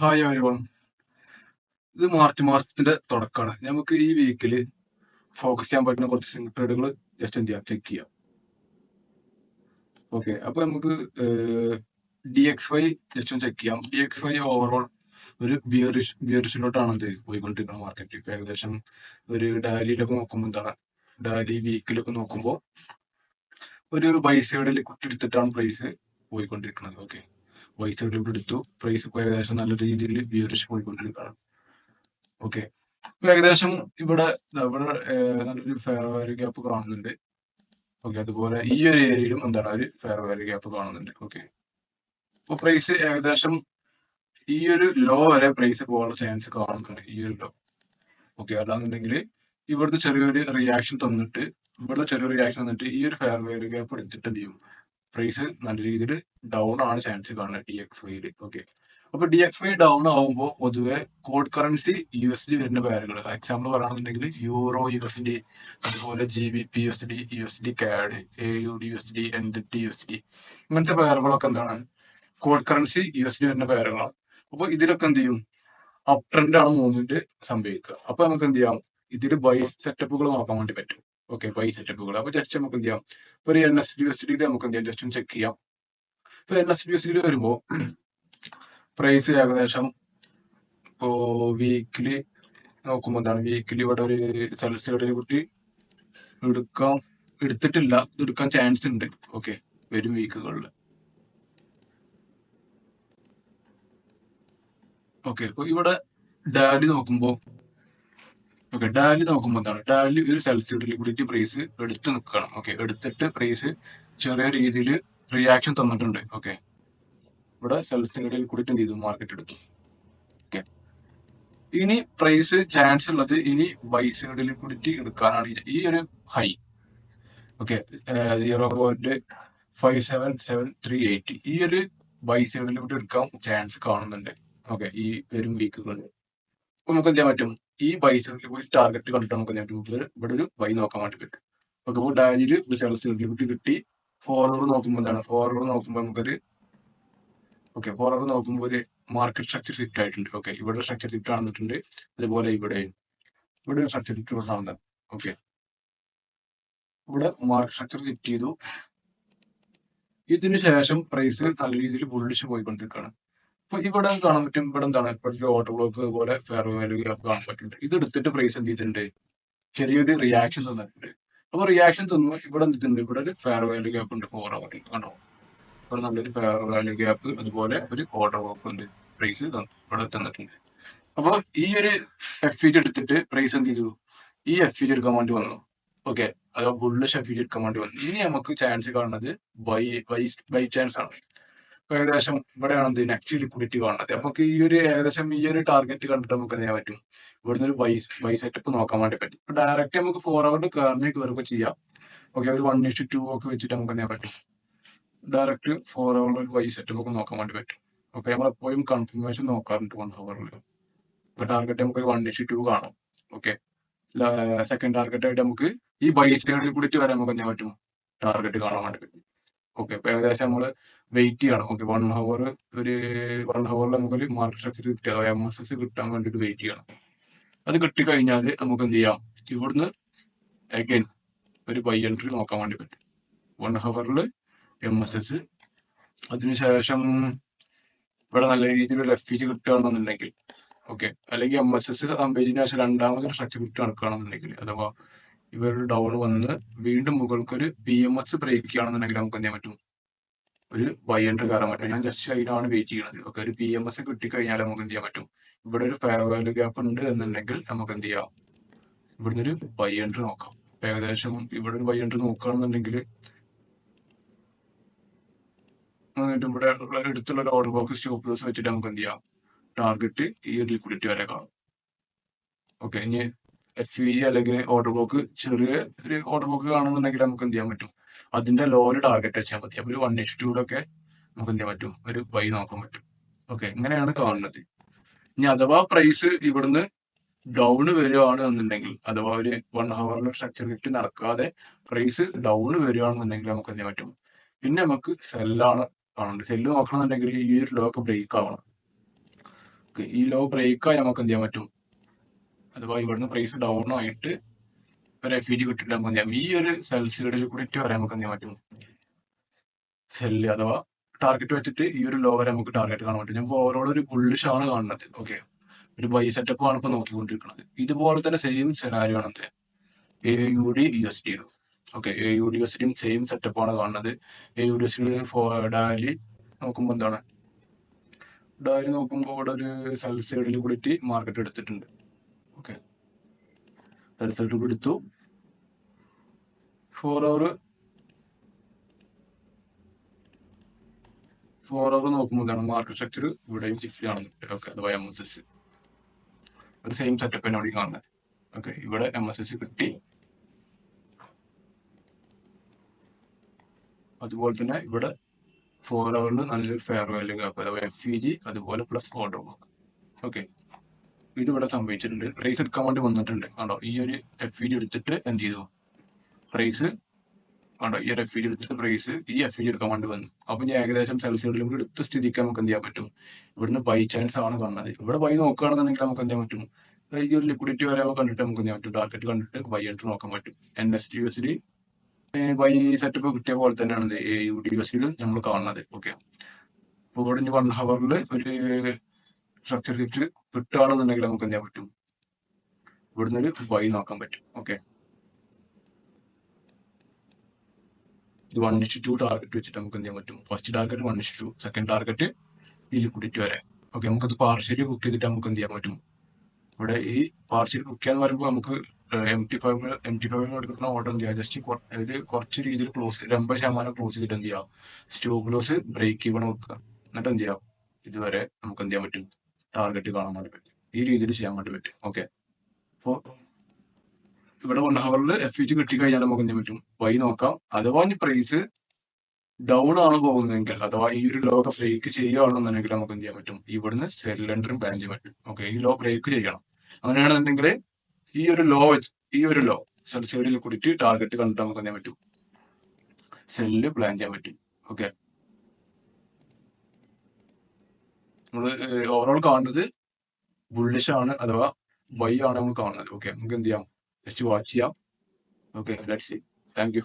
Hi everyone ഇത് March മാസത്തിന്റെ തുടക്കമാണ്. നമുക്ക് ഈ വീക്കിൽ ഫോക്കസ് ചെയ്യാൻ പറ്റുന്ന കുറച്ച് സിംഗിൾ ട്രേഡുകൾ ജസ്റ്റ് എന്ത് ചെയ്യാം? ചെക്ക് ചെയ്യാം. ഓക്കെ അപ്പൊ നമുക്ക് ഡി എക്സ് വൈ ജസ്റ്റ് ഒന്ന് ചെക്ക് ചെയ്യാം. ഡി എക്സ് വൈ ഓവറോൾ ഒരു ബിയറിഷ് ബിയറിഷിലോട്ടാണ് എന്ത് പോയിക്കൊണ്ടിരിക്കുന്നത് മാർക്കറ്റ് ഇപ്പൊ ഏകദേശം ഒരു ഡാലിയിലൊക്കെ നോക്കുമ്പോൾ എന്താണ്? ഡാലി വീക്കിലൊക്കെ നോക്കുമ്പോൾ ഒരു ബൈ സൈഡിൽ പ്രൈസ് പോയിക്കൊണ്ടിരിക്കുന്നത്. ഓക്കെ ബൈ സൈഡിൽ എടുത്തു. പ്രൈസ് ഇപ്പോൾ ഏകദേശം നല്ല രീതിയിൽ ബിയറിഷ് പോയിക്കൊണ്ടിരിക്കുകയാണ് ഓക്കെ ഇപ്പൊ ഏകദേശം ഇവിടെ ഇവിടെ നല്ലൊരു ഫെയർ വാല്യൂ ഗ്യാപ്പ് കാണുന്നുണ്ട്. ഓക്കെ അതുപോലെ ഈ ഒരു ഏരിയയിലും എന്താണ് ഒരു ഫെയർ വാല്യൂ ഗ്യാപ്പ് കാണുന്നുണ്ട്. ഓക്കെ അപ്പൊ പ്രൈസ് ഏകദേശം ഈ ഒരു ലോ വരെ പ്രൈസ് പോകാനുള്ള ചാൻസ് കാണുന്നുണ്ട് ഈ ഒരു ലോ ഓക്കെ അല്ലാന്നുണ്ടെങ്കിൽ ഇവിടുത്തെ ചെറിയൊരു റിയാക്ഷൻ തന്നിട്ട് ഇവിടുത്തെ ചെറിയൊരു റിയാക്ഷൻ തന്നിട്ട് ഈ ഒരു ഫെയർ വാല്യൂ ഗ്യാപ്പ് എടുത്തിട്ട് എന്ത് ചെയ്യും? പ്രൈസ് നല്ല രീതിയിൽ ഡൗൺ ആണ് ചാൻസ് കാണുന്നത് ഡി എക്സ് വൈയിൽ ഓക്കെ അപ്പൊ ഡി എക്സ് വൈ ഡൗൺ ആവുമ്പോൾ പൊതുവെ code currency U S D വരുന്ന പേരുകൾ എക്സാമ്പിൾ പറയുകയാണെന്നുണ്ടെങ്കിൽ യൂറോ യു എസ് ഡി അതുപോലെ G B P S D U S D CAD A U D S D N U S D ഇങ്ങനത്തെ പേരുകളൊക്കെ എന്താണ്? Code currency U S D വരുന്ന പേരുകളാണ് അപ്പൊ ഇതിലൊക്കെ എന്ത് ചെയ്യും? അപ് ട്രെൻഡ് ആണ് മൂവ്മെന്റ് സംഭവിക്കുക. അപ്പൊ നമുക്ക് എന്ത് ചെയ്യാം? ഇതിൽ ബൈ സെറ്റപ്പുകൾ നോക്കാൻ വേണ്ടി പറ്റും. ഓക്കെ സെറ്റപ്പ് സെറ്റപ്പുകൾ അപ്പൊ ജസ്റ്റ് നമുക്ക് എന്ത് ചെയ്യാം ഒരു എൻ എസ് ഡി എസ് ഡിയുടെ നമുക്ക് എന്ത് ചെയ്യാം ജസ്റ്റ് ഒന്ന് ചെക്ക് ചെയ്യാം. ഇപ്പൊ എൻ എസ് ഡി എസ് ഡിയുടെ വരുമ്പോ പ്രൈസ് ഏകദേശം ഇപ്പോ വീക്കിലി നോക്കുമ്പോൾ എന്താണ്? വീക്കിലി ഇവിടെ ഒരു സെൽസ് ഇവിടെ കുട്ടി എടുക്കാം. എടുത്തിട്ടില്ല. എടുക്കാൻ ചാൻസ് ഉണ്ട്. ഓക്കെ വരും വീക്കുകളിൽ ഓക്കെ അപ്പൊ ഇവിടെ ഡാലി നോക്കുമ്പോൾ ഓക്കെ ഡാലി നോക്കുമ്പോൾ എന്താണ്? ഡാലി ഒരു സെൽസ് ലിക്വിഡിറ്റി പ്രൈസ് എടുത്ത് നിൽക്കണം. ഓക്കെ എടുത്തിട്ട് പ്രൈസ് ചെറിയ രീതിയിൽ റിയാക്ഷൻ തന്നിട്ടുണ്ട്. ഓക്കെ ഇവിടെ സെൽസ് ലിക്വിഡിറ്റി എന്ത് ചെയ്തു? മാർക്കറ്റ് എടുത്തു. ഓക്കെ ഇനി പ്രൈസ് ചാൻസ് ഉള്ളത് ഇനി ബൈ സൈഡ് ലിക്വിഡിറ്റി എടുക്കാനാണ് ഈ- ഒരു high okay zero point five seven seven three eight ഈ ഒരു ബൈ സൈഡ് ലിക്വിഡിറ്റി എടുക്കാൻ ചാൻസ് കാണുന്നുണ്ട്. ഓക്കെ ഈ വരും വീക്കുകളിൽ നമുക്ക് എന്ത് ചെയ്യാൻ പറ്റും? ഈ ബൈ ഒരു ടാർഗറ്റ് കണ്ടിട്ട് നമുക്ക് ഞാൻ ഇവിടെ ഒരു ബൈ നോക്കാൻ വേണ്ടി പറ്റും. നമുക്ക് ഡാലിയിൽ ഒരു സെൽസ് ലിക്വിഡിറ്റി കിട്ടി. ഫോർവേഡ് നോക്കുമ്പോൾ എന്താണ്? ഫോർവേഡ് നോക്കുമ്പോൾ നമുക്കൊരു ഓക്കെ ഫോർവേഡ് നോക്കുമ്പോൾ ഒരു മാർക്കറ്റ് സ്ട്രക്ചർ സിറ്റ് ആയിട്ടുണ്ട്. ഓക്കെ ഇവിടെ സ്ട്രക്ചർ സിറ്റ് ആണെന്നിട്ടുണ്ട്. അതുപോലെ ഇവിടെ. ഇവിടെ സ്ട്രക്ചർ സിറ്റ് നടന്നത് ഓക്കെ ഇവിടെ മാർക്കറ്റ് സ്ട്രക്ചർ സെറ്റ് ചെയ്തു. ഇതിനു ശേഷം പ്രൈസ് നല്ല രീതിയിൽ ബുള്ളിഷ് പോയിക്കൊണ്ടിരിക്കുകയാണ്. അപ്പൊ ഇവിടെ കാണാൻ പറ്റും ഇവിടെ എന്താണ് ഇപ്പോഴത്തെ ഓട്ടോ ബ്ലോക്ക് പോലെ ഫെയർ വാല്യൂ ഗ്യാപ്പ് കാണാൻ പറ്റുന്നുണ്ട്. ഇത് എടുത്തിട്ട് പ്രൈസ് എന്ത് ചെയ്തിട്ടുണ്ട്? ചെറിയൊരു റിയാക്ഷൻ തന്നിട്ടുണ്ട്. അപ്പൊ റിയാക്ഷൻ തന്നു ഇവിടെ എന്ത് ചെയ്തിട്ടുണ്ട്? ഇവിടെ ഒരു ഫെയർ വാല്യൂ ഗ്യാപ്പ് ഉണ്ട്. ഫോർ അവറിൽ കണ്ടോ? ഇവിടെ നല്ലൊരു ഫെയർ വാല്യൂ ഗ്യാപ്പ് അതുപോലെ ഒരു ഓർഡർ ബ്ലോക്ക് ഉണ്ട്. പ്രൈസ് ഇവിടെ തന്നിട്ടുണ്ട്. അപ്പൊ ഈ ഒരു എഫ് എടുത്തിട്ട് പ്രൈസ് എന്ത് ചെയ്തു? ഈ എഫ് എടുക്കാൻ വേണ്ടി വന്നു. ഓക്കെ അഥവാ ബുള്ളിഷ് എഫ് എടുക്കാൻ വേണ്ടി വന്നു. ഇനി നമുക്ക് ചാൻസ് കാണുന്നത് ബൈ ബൈ ബൈ ചാൻസ് ആണ്. ഇപ്പൊ ഏകദേശം ഇവിടെയാണ് എന്ത് നെക്സ്റ്റ് ലിക്വിഡിറ്റി കാണുന്നത്. അപ്പൊ ഈ ഒരു ഏകദേശം ഈ ഒരു ടാർഗറ്റ് കണ്ടിട്ട് നമുക്ക് ചെയ്യാൻ പറ്റും? ഇവിടുന്ന് ഒരു ബൈ ബൈ സെറ്റപ്പ് നോക്കാൻ വേണ്ടി പറ്റും. ഡയറക്റ്റ് നമുക്ക് ഫോർ അവർ കയറിനെ വരുമ്പോ ചെയ്യാം. ഓക്കെ ഒരു വൺ ഇഷ്ടു ടു ഒക്കെ വെച്ചിട്ട് നമുക്ക് ചെയ്യാൻ പറ്റും? ഡയറക്റ്റ് ഫോർ അവറിൽ ഒരു ബൈ സെറ്റപ്പ് ഒക്കെ നോക്കാൻ വേണ്ടി പറ്റും. ഓക്കെ നമ്മൾ എപ്പോഴും കൺഫർമേഷൻ നോക്കാറുണ്ട് വൺ അവറിൽ ഇപ്പൊ ടാർഗറ്റ് നമുക്ക് ഒരു വൺ ഇഷ്യൂ ടു കാണും. ഓക്കെ സെക്കൻഡ് ടാർഗറ്റ് ആയിട്ട് നമുക്ക് ഈ ബൈ സൈഡിൽ കൂടി വരെ നമുക്ക് ചെയ്യാൻ പറ്റും? ടാർഗറ്റ് കാണാൻ വേണ്ടി പറ്റും. ഓക്കെ അപ്പൊ ഏകദേശം നമ്മൾ വെയിറ്റ് ചെയ്യണം. ഓക്കെ വൺ ഹവർ ഒരു വൺ ഹവറിൽ നമുക്കൊരു മാർക്ക് സ്ട്രക്ചർ കിട്ടുക. എം എസ് എസ് കിട്ടാൻ വേണ്ടിയിട്ട് വെയിറ്റ് ചെയ്യണം. അത് കിട്ടിക്കഴിഞ്ഞാൽ നമുക്ക് എന്ത് ചെയ്യാം? ഇവിടുന്ന് അഗൈൻ ഒരു ബൈ എൻട്രി നോക്കാൻ വേണ്ടി പറ്റും. വൺ ഹവറിൽ എം എസ് എസ് അതിനുശേഷം ഇവിടെ നല്ല രീതിയിൽ ഒരു എഫ് കിട്ടുകയാണെന്നുണ്ടെങ്കിൽ ഓക്കെ അല്ലെങ്കിൽ എം എസ് എസ് സംഭവിച്ചതിന് ശേഷം സ്ട്രക്ചർ കിട്ടുക നടക്കുകയാണെന്നുണ്ടെങ്കിൽ അഥവാ ഇവരുടെ ഡൗൺ വന്ന് വീണ്ടും മുകൾക്ക് ഒരു ബി എം എസ് ബ്രേക്ക് ആണെന്നുണ്ടെങ്കിൽ നമുക്ക് എന്ത് പറ്റും. ഒരു ബൈ എൻട്രി കയറാൻ പറ്റും ഞാൻ ജസ്റ്റ് അതിനാണ് വെയിറ്റ് ചെയ്യുന്നത് ഓക്കെ ഒരു ബി എം എസ് കിട്ടിക്കഴിഞ്ഞാൽ നമുക്ക് എന്ത് ചെയ്യാൻ പറ്റും? ഇവിടെ ഒരു ഫെയർ വാല്യൂ ഗ്യാപ്പ് ഉണ്ട് എന്നുണ്ടെങ്കിൽ നമുക്ക് എന്ത് ചെയ്യാം? ഇവിടുന്ന് ഒരു ബൈ എൻട്രി നോക്കാം. ഏകദേശം ഇവിടെ ഒരു ബൈ എൻട്രി നോക്കുകയാണെന്നുണ്ടെങ്കിൽ ഇവിടെ അടുത്തുള്ള ഒരു ഓർഡർ ബോക്സ് സ്റ്റോപ്പ് ലോസ് വെച്ചിട്ട് നമുക്ക് എന്ത് ചെയ്യാം? ടാർഗറ്റ് ഈ ഒരു ലിക്വിഡിറ്റി വരെ കാണും. ഓക്കെ ഇനി എഫ് ഇ അല്ലെങ്കിൽ ഓർഡർ ബ്ലോക്ക് ചെറിയ ഒരു ഓർഡർ ബ്ലോക്ക് കാണുന്നുണ്ടെങ്കിൽ നമുക്ക് എന്ത് ചെയ്യാൻ പറ്റും? അതിന്റെ ലോവർ ടാർഗറ്റ് വെച്ചാൽ മതി. അപ്പൊ ഒരു വൺ എച്ച് ടൂടൊക്കെ നമുക്ക് എന്ത് ചെയ്യാൻ പറ്റും? ഒരു ബൈ നോക്കാൻ പറ്റും. ഓക്കെ ഇങ്ങനെയാണ് കാണുന്നത്. ഇനി അഥവാ പ്രൈസ് ഇവിടുന്ന് ഡൗൺ വരികയാണ് എന്നുണ്ടെങ്കിൽ അഥവാ ഒരു വൺ ഹവറിലെ സ്ട്രക്ചർ ലിഫ്റ്റ് നടക്കാതെ പ്രൈസ് ഡൗൺ വരികയാണെന്നുണ്ടെങ്കിൽ നമുക്ക് എന്ത് പറ്റും? പിന്നെ നമുക്ക് സെല്ലാണ് കാണുന്നത്. സെല്ല് നോക്കണമെന്നുണ്ടെങ്കിൽ ഈ ഒരു ലോ ഒക്കെ ബ്രേക്ക് ആവണം ഈ ലോ ബ്രേക്ക് ആയി നമുക്ക് എന്ത് ചെയ്യാൻ പറ്റും? അഥവാ ഇവിടുന്ന് പ്രൈസ് ഡൗൺ ആയിട്ട് ഡി കിട്ടിട്ട് മതി. ഈ ഒരു സെൽസുകളിൽ കൂടി വരെ നമുക്ക് എന്ത് പറ്റും? സെല്ല് അഥവാ ടാർഗറ്റ് വെച്ചിട്ട് ഈ ഒരു ലോ വരെ നമുക്ക് ടാർഗറ്റ് കാണാൻ പറ്റും. നമുക്ക് ഓവറോൾ ഒരു ബുള്ളിഷ് ആണ് കാണുന്നത്. ഓക്കെ ഒരു ബൈ സെറ്റപ്പ് ആണ് ഇപ്പൊ നോക്കിക്കൊണ്ടിരിക്കുന്നത്. ഇതുപോലെ തന്നെ സെയിം സെനാരി ആണ് A U D U S D okay A U D S ഡിയും സെയിം സെറ്റപ്പ് ആണ് കാണുന്നത്. A U D S D daily നോക്കുമ്പോൾ എന്താണ്? ഡാലി നോക്കുമ്പോൾ ഇവിടെ ഒരു സൈഡിൽ കൂടിയിട്ട് മാർക്കറ്റ് എടുത്തിട്ടുണ്ട്. റിസൾട്ട് കൊടുത്തു ഫോർ അവർ ഫോർ അവർ നോക്കുമ്പോൾ എന്താണ്? മാർക്കറ്റ് സ്ട്രക്ചർ ഇവിടെയും സിക്സ്റ്റി ആണെന്ന് ഓക്കെ അത് എം എസ് എസ് ഒരു സെയിം സെറ്റപ്പ് തന്നെ കാണുന്നത്. ഓക്കെ ഇവിടെ എം എസ് എസ് കിട്ടി. അതുപോലെ തന്നെ ഇവിടെ ഫോർ അവറിൽ നല്ലൊരു ഫെയർ വാല്യൂ ഗ്യാപ്പ് അഥവാ എഫ് ഇ ജി അതുപോലെ പ്ലസ് ഓർഡർ ബുക്ക് ഓക്കെ ഇതിവിടെ സംഭവിച്ചിട്ടുണ്ട്. പ്രൈസ് എടുക്കാൻ വേണ്ടി വന്നിട്ടുണ്ട്. കണ്ടോ? ഈ ഒരു എഫ് ഇ ഡി എടുത്തിട്ട് എന്ത് ചെയ്തു? പ്രൈസ് കണ്ടോ? ഈ ഒരു എഫ് ഇ ഡി എടുത്തിട്ട് പ്രൈസ് ഈ എഫ് ഇ ഡി എടുക്കാൻ വേണ്ടി വന്നു. അപ്പൊ ഞാൻ ഏകദേശം സെൽസുകളിലും എടുത്ത സ്ഥിതിക്ക് നമുക്ക് എന്ത് ചെയ്യാൻ പറ്റും? ഇവിടുന്ന് ബൈ ചാൻസ് ആണ് വന്നത് ഇവിടെ ബൈ നോക്കുകയാണെന്നുണ്ടെങ്കിൽ നമുക്ക് എന്ത് ചെയ്യാൻ പറ്റും? ഈ ഒരു ലിക്വിഡിറ്റി വരെ കണ്ടിട്ട് നമുക്ക് എന്ത് ചെയ്യാൻ പറ്റും? ടാർഗറ്റ് കണ്ടിട്ട് ബൈ എൻട്രി നോക്കാൻ പറ്റും. N S T U S D buy setup കിട്ടിയ പോലെ തന്നെയാണ് യു ഡി എസ് നമ്മൾ കാണുന്നത്. ഓക്കെ അപ്പോൾ ഇവിടെ വൺ ഹവറിൽ ഒരു സ്ട്രക്ചർ തിരിച്ച് കിട്ടുകയാണെന്നുണ്ടെങ്കിൽ നമുക്ക് എന്ത് ചെയ്യാൻ പറ്റും? ഇവിടുന്ന് ഒരു വൈ നോക്കാൻ പറ്റും. Okay one is to two target വെച്ചിട്ട് നമുക്ക് എന്ത് ചെയ്യാൻ പറ്റും? First target one is to two second target ഈ ലിക്വിഡിറ്റി വരെ. ഓക്കെ നമുക്കത് പാർഷ്യലി ബുക്ക് ചെയ്തിട്ട് നമുക്ക് എന്ത് ചെയ്യാൻ പറ്റും? ഇവിടെ ഈ പാർഷ്യലി ബുക്ക് ചെയ്യാന്ന് പറയുമ്പോൾ നമുക്ക് M T five M T five എടുക്കുന്ന ഓർഡർ എന്ത് ചെയ്യാം ജസ്റ്റ് കുറച്ച് രീതിയിൽ ക്ലോസ് അമ്പത് ശതമാനം ക്ലോസ് ചെയ്തിട്ട് എന്ത് ചെയ്യാം സ്റ്റോപ്പ് ലോസ് ബ്രേക്ക് ഈവൺ വെക്കുക. എന്നിട്ട് എന്ത് ചെയ്യാം ഇതുവരെ നമുക്ക് എന്ത് ചെയ്യാൻ പറ്റും? ടാർഗറ്റ് കാണാൻ വേണ്ടി പറ്റും. ഈ രീതിയിൽ ചെയ്യാൻ വേണ്ടി പറ്റും. ഓക്കെ അപ്പോൾ ഇവിടെ വൺ ഹവറിൽ എഫ് ഇച്ച് കിട്ടി കഴിഞ്ഞാൽ നമുക്ക് എന്ത് പറ്റും? വൈ നോക്കാം. അഥവാ ഇനി പ്രൈസ് ഡൗൺ ആണ് പോകുന്നതെങ്കിൽ അഥവാ ഈ ഒരു ലോ ഒക്കെ ബ്രേക്ക് ചെയ്യുകയാണെന്നുണ്ടെങ്കിൽ നമുക്ക് എന്ത് ചെയ്യാൻ പറ്റും? ഇവിടുന്ന് സെല്ലൻഡറും പ്ലാൻ ചെയ്യാൻ പറ്റും. ഓക്കെ ഈ ലോ ബ്രേക്ക് ചെയ്യണം. അങ്ങനെയാണെന്നുണ്ടെങ്കിൽ ഈ ഒരു ലോ ഈ ഒരു ലോ സെൽ സൈഡിൽ കൂടിയിട്ട് ടാർഗറ്റ് കണ്ടിട്ട് നമുക്ക് എന്ത് ചെയ്യാൻ പറ്റും? സെല്ല് പ്ലാൻ ചെയ്യാൻ പറ്റും. ഓക്കെ നമ്മൾ ഓവറോൾ കാണുന്നത് ബുള്ളിഷ് ആണ് അഥവാ ബൈ ആണ് നമ്മൾ കാണുന്നത്. ഓക്കെ നമുക്ക് എന്ത് ചെയ്യാം? ജസ്റ്റ് വാച്ച് ചെയ്യാം. Okay let see thank you